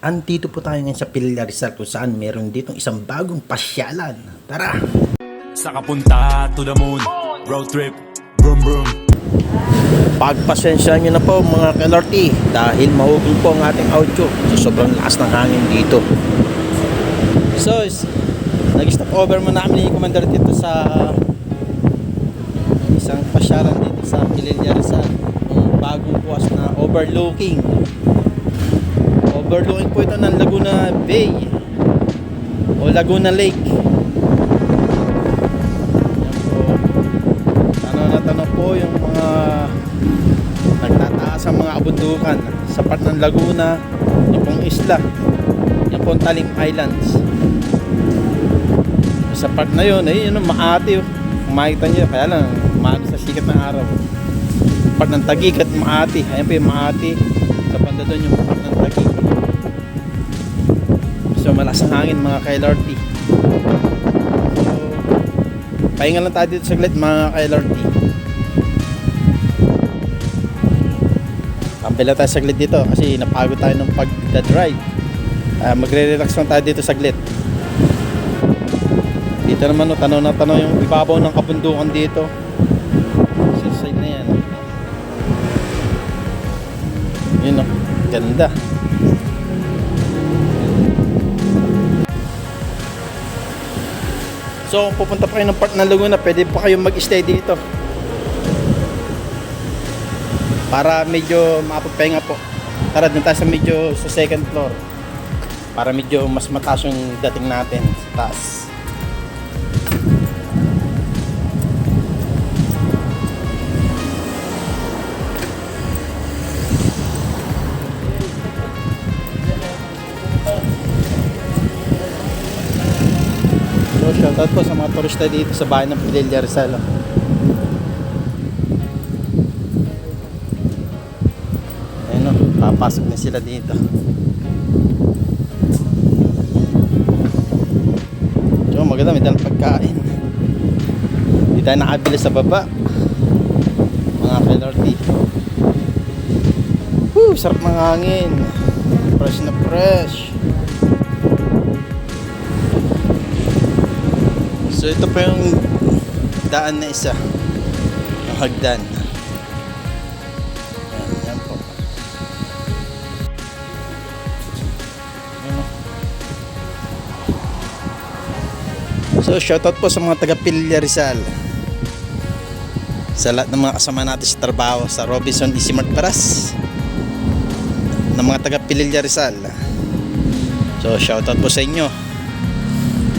Andito po tayo ngayon sa Pilar Rizal kung saan meron ditong isang bagong pasyalan. Tara! Sa kapunta to the moon Road trip Vroom vroom Pagpasensya nyo na po mga KLRT dahil mahugong po ang ating audio so sobrang lakas ng hangin dito. So, nag-stop over mo namin ni Commander dito sa isang pasyalan dito sa Pililla Rizal. Bagong buwas na overlooking. Overlooking po ito ng Laguna Bay o Laguna Lake. Tanong na tanong po yung mga nagtataas ang mga abundukan sa part ng Laguna, yung pong isla, yung pong Talim Islands. Sa part na yun, eh, yun ang maati. Oh. Kung makikita nyo, kaya lang, maati sa sikat ng araw. Part ng Tagig at Maati. Ayan po yung Maati. Sa banda doon yung part ng Tagig. Malakas ang hangin mga KLRT. So, pahinga lang tayo dito saglit mga KLRT. Kampila tayo saglit dito kasi napagod tayo ng pagda-drive. Uh, magre-relax lang tayo dito saglit. Dito naman no, tanaw na tanaw yung ibabaw ng kabundukan dito. Sa side na yan. Yun no, ganda. So kung pupunta pa kayo ng part ng Laguna, pwede pa kayong mag-stay dito. Para medyo makapagpahinga po. Tara dun tayo sa medyo sa second floor. Para medyo mas mataas yung dating natin sa taas. Turista dito sa bahay ng Fidelia Rizal. Ayun o, papasok na sila dito. So maganda, may dalang pagkain. Hindi tayo nakabili sa baba. Mga KLRT. Woo, sarap ng hangin. Fresh na fresh. So ito pa yung daan na isa. Yung hagdan. Yan, yan po. So shoutout po sa mga taga Pilya Rizal. Sa lahat ng mga kasama natin sa trabaho sa Robinson Isimart Paras ng mga taga Pilya Rizal. So shoutout po sa inyo.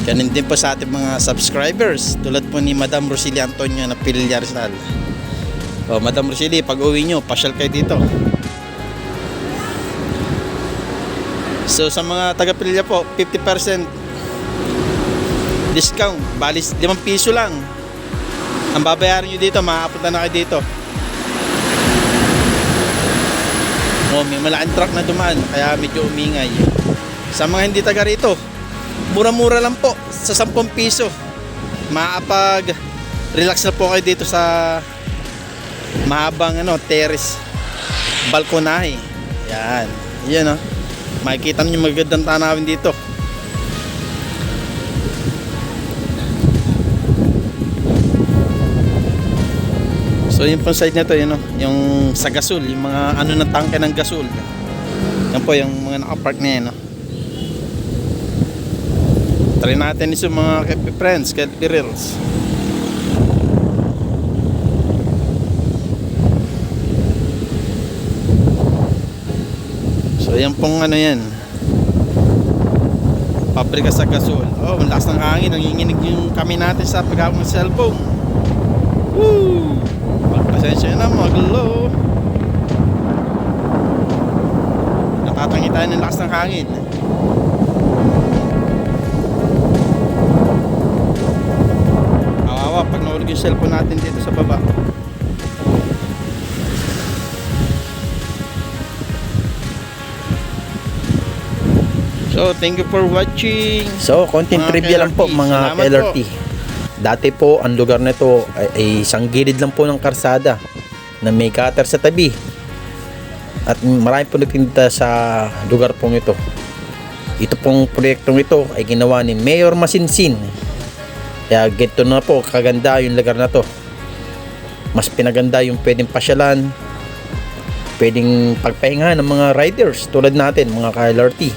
Ganun din po sa ating mga subscribers tulad po ni Madam Rosili Antonio na Pilya Rizal. O Madam Rosili, pag uwi nyo, pasyal kayo dito. So sa mga taga Pilya po, 50% discount. Balis 5 piso lang. Ang babayaran nyo dito, makakapunta na kayo dito. O may malaking truck na dumaan, kaya medyo umingay. Sa mga hindi taga rito, mura-mura lang po sa 10 piso. Makapag relax na po kayo dito sa mahabang ano terrace. Balkonahe. Yan. Yan oh. Makikita niyo magandang tanawin dito. So yung pong side na to yun oh, yung sa gasol yung mga ano na tangke ng gasol. Yan po yung mga nakapark na yan oh. Try natin ito mga friends, Kepi Reels. So yan pong ano yan. Pabrika sa gasol. Oh, ang ng hangin. Nanginginig yung kami natin sa paghawak ng cellphone. Woo! Magpasensya na mga gulo. Natatangi tayo ng lakas ng hangin. Kawawa pag nahulog yung cellphone natin dito sa baba. So, thank you for watching. So, konting trivia lang po mga Salamat KLRT. Dati po, ang lugar na ito ay, ay isang gilid lang po ng karsada na may gutter sa tabi. At marami po nagtinda sa lugar pong ito. ito pong proyektong ito ay ginawa ni Mayor Masinsin. Kaya ganito na po, kaganda yung lugar na to. Mas pinaganda yung pwedeng pasyalan, pwedeng pagpahinga ng mga riders tulad natin, mga ka-LRT.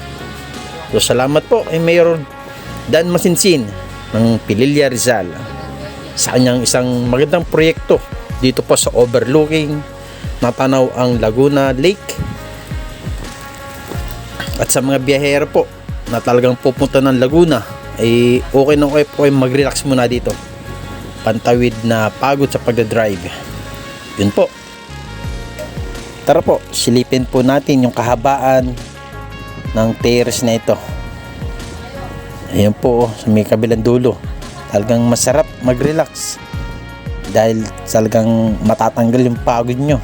So salamat po kay Mayor Dan Masinsin ng Pililla Rizal sa kanyang isang magandang proyekto dito po sa overlooking natanaw ang Laguna Lake at sa mga biyahero po na talagang pupunta ng Laguna ay okay na okay po kayo mag-relax muna dito pantawid na pagod sa pagdadrive yun po tara po silipin po natin yung kahabaan ng terrace na ito Ayan po, oh, sa may kabilang dulo. Talagang masarap mag-relax. Dahil talagang matatanggal yung pagod nyo.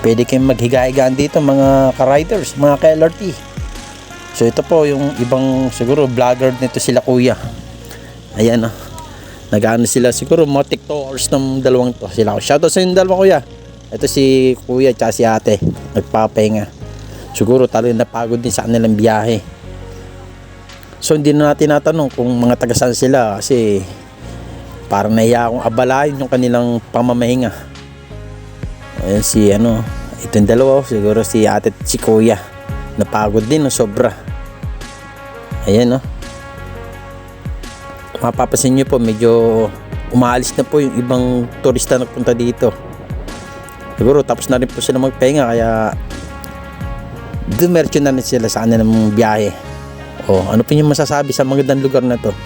Pwede kayong maghiga-higaan dito mga ka-riders, mga ka-LRT. So ito po yung ibang siguro vlogger nito sila kuya. Ayan oh. Nag-ano sila siguro mga tiktokers ng dalawang to. Sila Shoutout sa yung dalawa kuya. Ito si kuya at si ate. Nagpapahinga. Siguro talagang napagod din sa kanilang biyahe. So hindi na natin natanong kung mga taga saan sila kasi parang nahiya akong abalahin yung kanilang pamamahinga. Ayan si ano, itong dalawa siguro si ate at si kuya. Napagod din no, sobra. Ayan no. Mapapasin nyo po medyo umaalis na po yung ibang turista na punta dito. Siguro tapos na rin po sila magpahinga kaya dumercho na rin sila sa kanilang biyahe. Oh, ano po yung masasabi sa magandang lugar na to?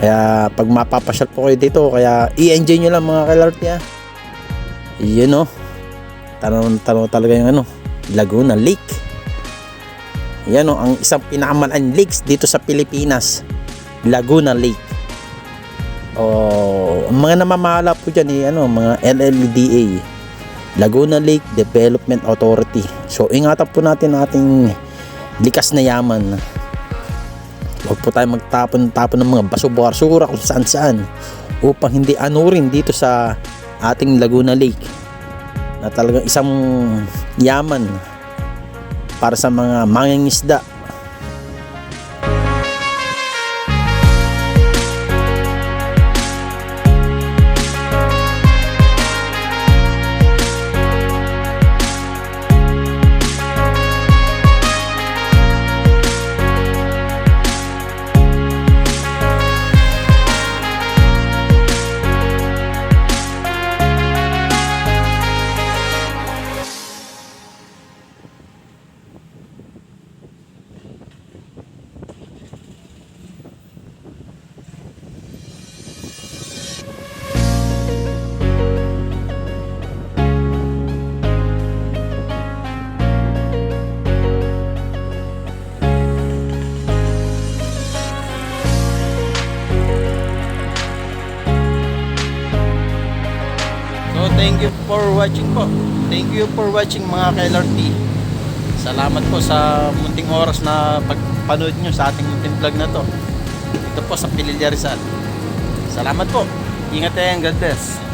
Kaya pag mapapasyal po kayo dito, kaya i-enjoy nyo lang mga ka-LRT ha. Yun oh. Tanaw, tanaw talaga yung ano, Laguna Lake. Yan oh, ang isang pinakamalaan lakes dito sa Pilipinas. Laguna Lake. Oh, mga namamahala po dyan eh, ano, mga LLDA. Laguna Lake Development Authority. So, ingatan po natin ating likas na yaman. Huwag po tayo magtapon-tapon ng mga baso-basura kung saan saan upang hindi anurin dito sa ating Laguna Lake na talagang isang yaman para sa mga mangingisda So thank you for watching po. Thank you for watching mga ka-LRT. Salamat po sa munting oras na pagpanood nyo sa ating munting vlog na to. Ito po sa Pililla Rizal. Salamat po. Ingat tayo. God bless.